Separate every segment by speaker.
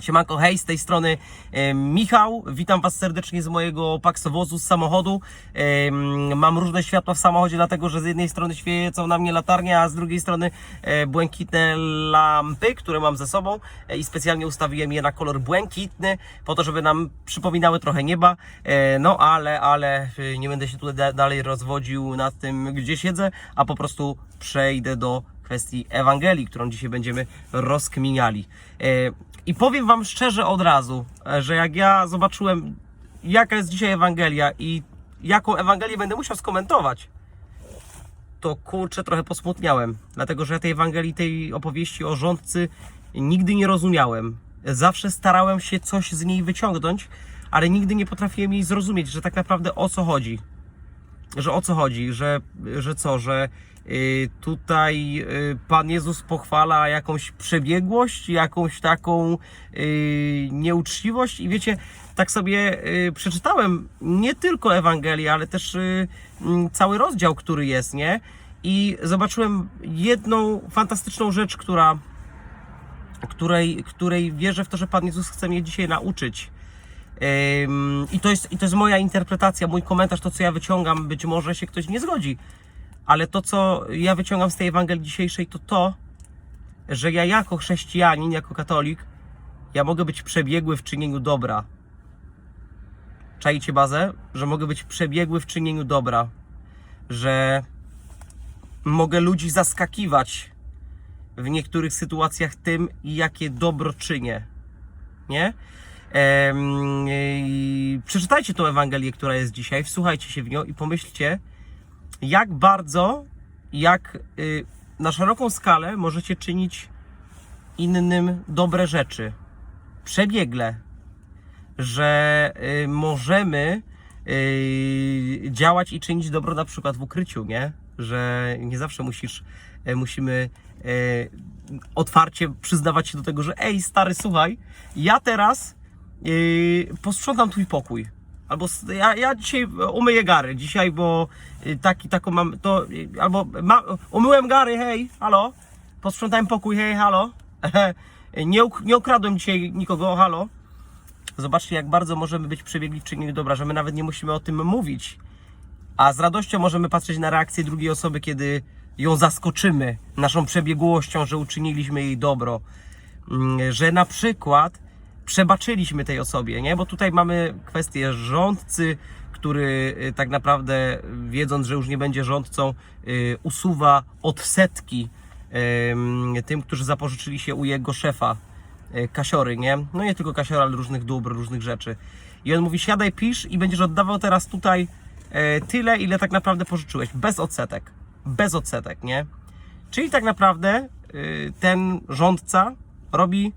Speaker 1: Siemanko, hej, z tej strony e, Michał. Witam Was serdecznie z mojego paksowozu, z samochodu. E, mam różne światła w samochodzie, dlatego że z jednej strony świecą na mnie latarnie, a z drugiej strony e, błękitne lampy, które mam ze sobą i specjalnie ustawiłem je na kolor błękitny, po to, żeby nam przypominały trochę nieba. No ale, ale nie będę się tutaj da- dalej rozwodził nad tym, gdzie siedzę, a po prostu przejdę do kwestii Ewangelii, którą dzisiaj będziemy rozkminiali. E, I powiem Wam szczerze od razu, e, że jak ja zobaczyłem, jaka jest dzisiaj Ewangelia i jaką Ewangelię będę musiał skomentować, to kurczę trochę posmutniałem, dlatego że tej Ewangelii, tej opowieści o rządcy nigdy nie rozumiałem. Zawsze starałem się coś z niej wyciągnąć, ale nigdy nie potrafiłem jej zrozumieć, że tak naprawdę o co chodzi że o co chodzi, że, że co, że y, tutaj y, Pan Jezus pochwala jakąś przebiegłość, jakąś taką y, nieuczciwość i wiecie, tak sobie przeczytałem nie tylko Ewangelię, ale też mm, cały rozdział, który jest, nie? I zobaczyłem jedną fantastyczną rzecz, która której, której wierzę w to, że Pan Jezus chce mnie dzisiaj nauczyć. I to, jest, I to jest moja interpretacja, mój komentarz, to co ja wyciągam. Być może się ktoś nie zgodzi, ale to co ja wyciągam z tej Ewangelii dzisiejszej, to to, że ja jako chrześcijanin, jako katolik, ja mogę być przebiegły w czynieniu dobra. Czajcie bazę? Że mogę być przebiegły w czynieniu dobra. Że mogę ludzi zaskakiwać w niektórych sytuacjach tym, jakie dobro czynię. Nie? Przeczytajcie tą Ewangelię, która jest dzisiaj, wsłuchajcie się w nią i pomyślcie, jak bardzo, jak y, na szeroką skalę możecie czynić innym dobre rzeczy. Przebiegle. Że y, możemy y, działać i czynić dobro na przykład w ukryciu, nie? Że nie zawsze musisz, e, musimy e, otwarcie przyznawać się do tego, że ej stary, słuchaj, ja teraz yy, posprzątam twój pokój. Albo ja, ja dzisiaj umyję gary, dzisiaj, bo yy, taki, taką mam, to, yy, albo ma, umyłem gary, hej, halo, posprzątałem pokój, hej, halo, nie, nie okradłem dzisiaj nikogo, halo. Zobaczcie, jak bardzo możemy być przebiegli w czynieniu dobra, że my nawet nie musimy o tym mówić. A z radością możemy patrzeć na reakcję drugiej osoby, kiedy ją zaskoczymy naszą przebiegłością, że uczyniliśmy jej dobro. Mm, Że na przykład przebaczyliśmy tej osobie, nie? Bo tutaj mamy kwestię rządcy, który y, tak naprawdę, wiedząc, że już nie będzie rządcą, y, usuwa odsetki ym, tym, którzy zapożyczyli się u jego szefa, y, kasiory, nie? No nie tylko kasiora, ale różnych dóbr, różnych rzeczy. I on mówi, siadaj, pisz i będziesz oddawał teraz tutaj e, tyle, ile tak naprawdę pożyczyłeś, bez odsetek. Bez odsetek, nie? Czyli tak naprawdę ten rządca robi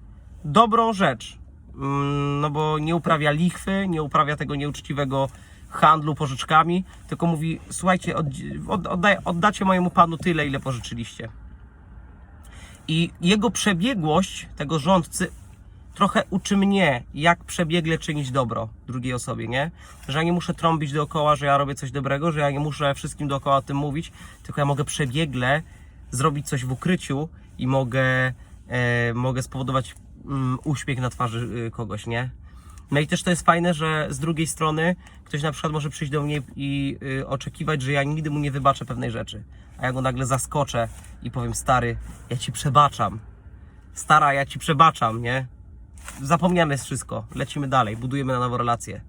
Speaker 1: dobrą rzecz. Mm, No bo nie uprawia lichwy, nie uprawia tego nieuczciwego handlu pożyczkami, tylko mówi: Słuchajcie, od, od, oddaj, oddacie mojemu panu tyle, ile pożyczyliście. I jego przebiegłość tego rządcy trochę uczy mnie, jak przebiegle czynić dobro drugiej osobie, nie? Że ja nie muszę trąbić dookoła, że ja robię coś dobrego, że ja nie muszę wszystkim dookoła o tym mówić, tylko ja mogę przebiegle zrobić coś w ukryciu i mogę, e, mogę spowodować mm, uśmiech na twarzy y, kogoś, nie? No i też to jest fajne, że z drugiej strony ktoś na przykład może przyjść do mnie i y, oczekiwać, że ja nigdy mu nie wybaczę pewnej rzeczy. A ja go nagle zaskoczę i powiem, stary, ja ci przebaczam. Stara, ja ci przebaczam, nie? Zapomniamy wszystko, lecimy dalej, budujemy na nowo relacje.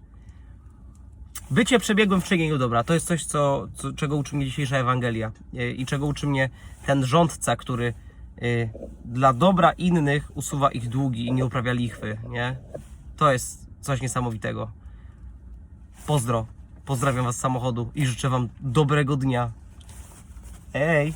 Speaker 1: Bycie przebiegłym w czynieniu dobra, to jest coś, co, co, czego uczy mnie dzisiejsza Ewangelia y, i czego uczy mnie ten rządca, który dla dobra innych usuwa ich długi i nie uprawia lichwy, nie? To jest coś niesamowitego. Pozdro, pozdrawiam Was z samochodu i życzę Wam dobrego dnia. Hej!